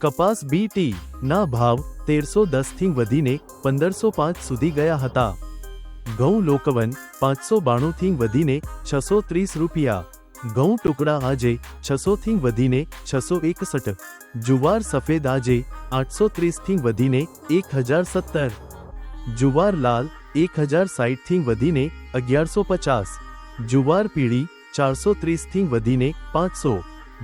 કપાસ બીટી ના ભાવ તેરસો દસથી વધીને પંદરસો પાંચ સુધી ગયા હતા ઘઉં લોકવન પાંચસો બાણુંથી વધીને છસો ત્રીસ રૂપિયા ઘઉં ટુકડા આજે છસોથી વધીને છસો એકસઠ જુવાર સફેદ આજે આઠસો ત્રીસથી વધીને એક હજાર સત્તર જુવાર લાલ એક હજાર સાઠથી વધીને અગિયારસો પચાસ જુવાર પીળી ચારસો ત્રીસથી વધીને પાંચસો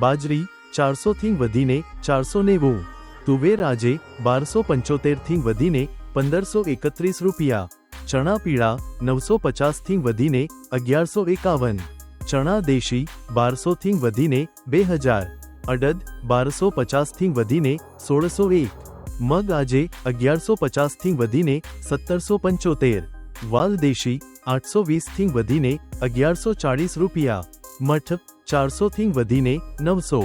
બાજરી ચારસોથી વધીને ચારસો નેવું તુવેર આજે બારસો પંચોતેરથી વધીને પંદરસો એકત્રીસ રૂપિયા ચણા પીળા નવસો પચાસથી વધીને અગિયારસો એકાવન ચણા દેશી બારસોથી વધીને બે હજાર અડદ બારસો પચાસથી વધીને સોળસો એક મગ આજે અગિયારસો પચાસથી વધીને સત્તરસો પંચોતેર વાલ દેશી આઠસો વીસથી વધીને અગિયારસો ચાળીસ રૂપિયા મઠ ચારસોથી વધીને નવસો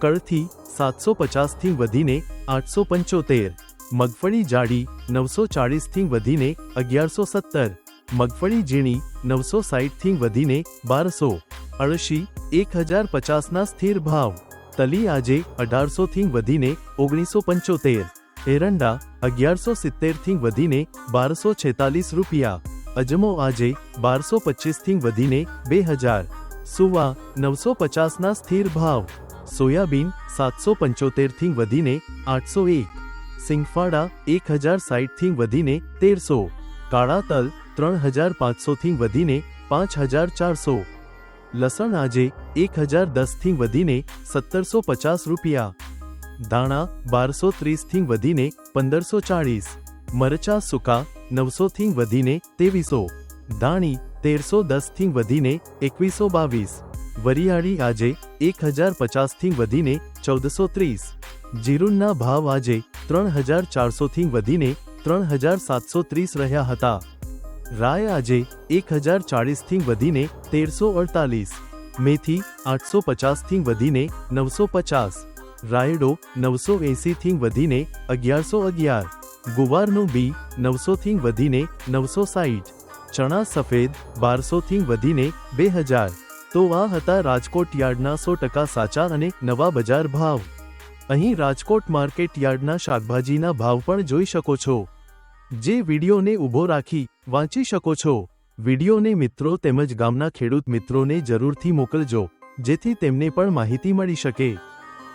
કળથી સાતસો પચાસથી વધીને આઠસો પંચોતેર મગફળી જાડી નવસો ચાળીસથી વધીને અગિયારસો સત્તર મગફળી ઝીણી નવસો સાઠથી વધીને બારસો અળશી એક હજાર પચાસના સ્થિર ભાવ તલી આજે અઢારસોથી વધીને ઓગણીસો પંચોતેર એરંડા અગિયારસો સિત્તેરથી વધીને બારસો છેતાલીસ રૂપિયા અજમો આજે બારસો પચીસથી વધીને બે હજાર સુવા નવસો પચાસના સ્થિર ભાવ સોયાબીન સાતસો પંચોતેરથી વધીને આઠસો એક. સિંગફાડા એક હજાર સાઠથી વધીને તેરસો. કાળા તલ ત્રણ હજાર પાંચસોથી વધીને પાંચ હજાર ચારસો. લસણ આજે એક હજાર દસથી વધીને સત્તરસો પચાસ રૂપિયા. દાણા બારસો ત્રીસથી વધીને પંદરસો ચાળીસ. મરચા સૂકા નવસોથી વધીને તેવીસો દાણી તેરસો દસથી વધીને એકવીસો બાવીસ. વરિયાળી આજે એક હજાર પચાસથી વધીને ચૌદસો ત્રીસ. જીરુનના ભાવ આજે ત્રણ હજાર ચારસોથી વધીને ત્રણ હજાર સાતસો ત્રીસ રહ્યા હતા. રાય આજે એક હજાર ચાળીસથી વધીને તેરસો અડતાલીસ. મેથી આઠસો પચાસથી વધીને નવસો પચાસ. રાયડો નવસો એંસીથી વધીને અગિયારસો અગિયાર. ગુવારનું બી નવસોથી વધીને નવસો સાઠ ચણા સફેદ બારસોથી વધીને બે હજાર. તો આ હતા રાજકોટ યાર્ડના સો ટકા સાચા અને નવા બજાર ભાવ. અહીં રાજકોટ માર્કેટ યાર્ડના શાકભાજીના ભાવ પણ જોઈ શકો છો. જે વિડીયોને ઊભો રાખી વાંચી શકો છો. વિડીયોને મિત્રો તેમજ ગામના ખેડૂત મિત્રોને જરૂરથી મોકલજો, જેથી તેમને પણ માહિતી મળી શકે.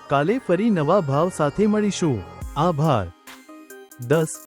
કાલે ફરી નવા ભાવ સાથે મળીશું. આભાર. દસ